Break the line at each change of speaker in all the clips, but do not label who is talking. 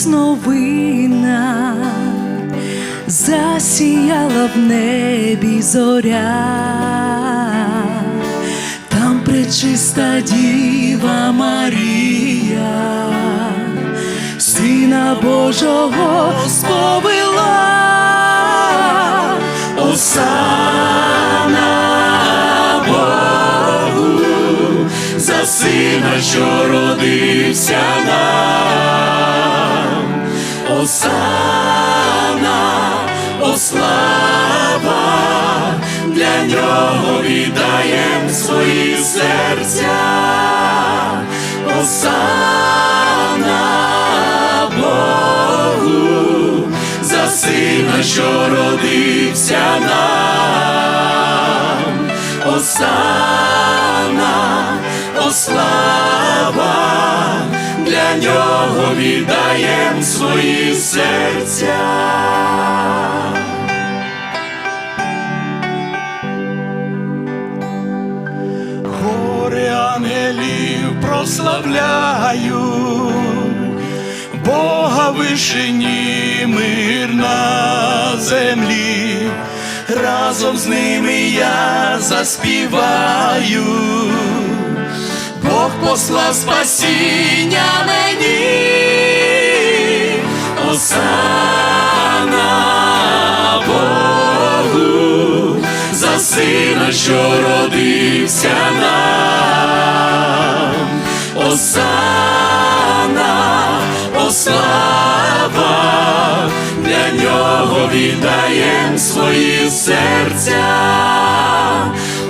радість новина, засіяла в небі зоря, там пречиста Діва Марія, Сина Божого сповила, Осана Богу, за сина, що родився нам, Осана, ослава, для нього віддаєм свої серця, Осана Богу, за сина, що родився нам, Осана, ослава, для нього віддаєм серця.
Гори ангелів прославляю, Бога вишині мир на землі, разом з ними я заспіваю, Бог послав спасіння мені,
що родився нам, Осана, ослава, для нього віддаєм свої серця,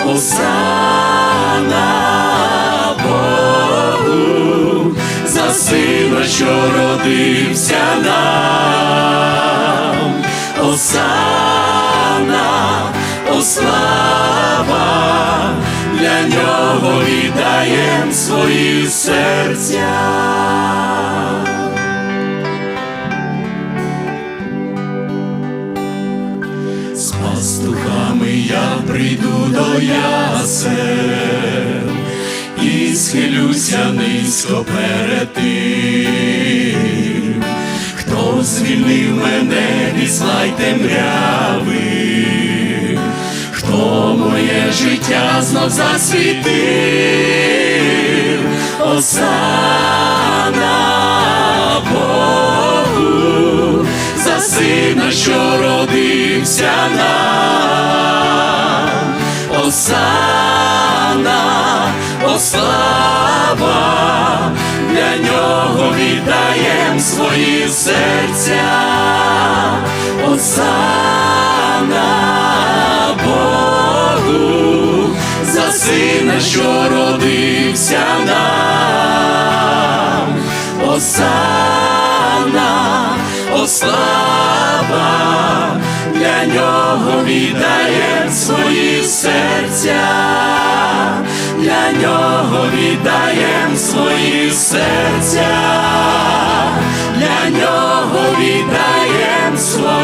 Осана Богу, за сина, що родився нам, Осана, ослава, для нього віддаєм свої серця. З пастухами я прийду до ясен і схилюся низько перед тим, хто звільнив мене від зла й темряви, хто моє життя знов засвітив, Осана Богу, за сина, що родився нам, Осана, ослава, для нього віддаєм свої серця, Осана що родився нам, Осанна, ослава, для нього віддаєм свої серця, для нього віддаєм свої серця, для нього віддаєм свої.